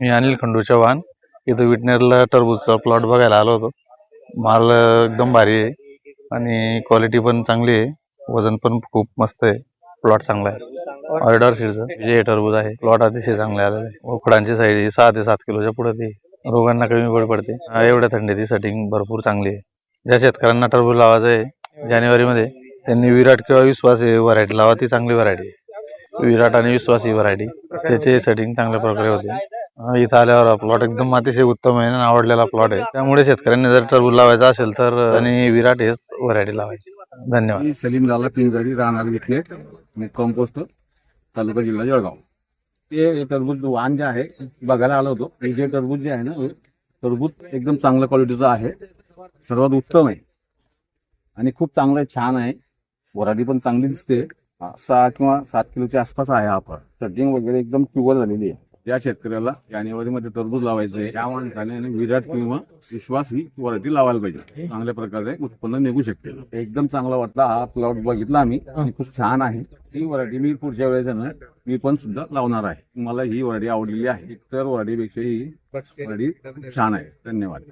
मी अनिल खंडू चव्हाण. इथं विटनेरला टरबूजचा प्लॉट बघायला आलो होतो. माल एकदम भारी आहे. आणि क्वालिटी पण चांगली आहे. वजन पण खूप मस्त आहे. प्लॉट चांगला आहे. ऑर्डर सीडचं जे टरबूज आहे. प्लॉट अतिशय चांगले आलेले आहे. उकडांची साईज सहा ते सात किलोच्या पुढे ती. रोगांना कमी पड पडते. एवढ्या थंडीची सेटिंग भरपूर चांगली आहे. ज्या शेतकऱ्यांना टरबूज लावायचं आहे जानेवारीमध्ये त्यांनी विराट किंवा विश्वास ही व्हरायटी लावा ती चांगली व्हरायटी विराट आणि विश्वास ही व्हरायटी त्याचे सेटिंग चांगल्या प्रकारे होते. इथं आल्यावर प्लॉट एकदम अतिशय उत्तम आहे आणि आवडलेला प्लॉट आहे. त्यामुळे शेतकऱ्यांनी जर टरबूज लावायचा असेल तर आणि विराट हेच व्हरायटी लावायची. धन्यवाद. मी सलीम लाला पिंजारी राहणार विकनेट मुक्काम पोस्ट तालुका जिल्हा जळगाव. ते टरबूज वाण जे आहे बघायला आलो होतो. हे जे टरबूज जे आहे ना हे टरबूज एकदम चांगल्या क्वालिटीचं आहे. सर्वात उत्तम आहे. आणि खूप चांगलं आहे छान आहे. वराडी पण चांगली दिसते. हा, सहा किंवा सात किलोच्या आसपास आहे हा फळ. सेटिंग वगैरे एकदम प्युअर झालेली आहे. त्या शेतकऱ्याला जानेवारीमध्ये तरबूज लावायचं आहे त्या माणसाने आणि विराट किंवा विश्वास ही वरायटी लावायला पाहिजे. चांगल्या प्रकारे उत्पन्न निघू शकते. एकदम चांगला वाटला हा प्लॉट बघितला आम्ही. खूप छान आहे. ही वरायटी मी पुढच्या वेळेस ना मी पण सुद्धा लावणार आहे. मला ही व्हरायटी आवडलेली आहे. इतर व्हरायटीपेक्षा ही व्हरायटी छान आहे. धन्यवाद.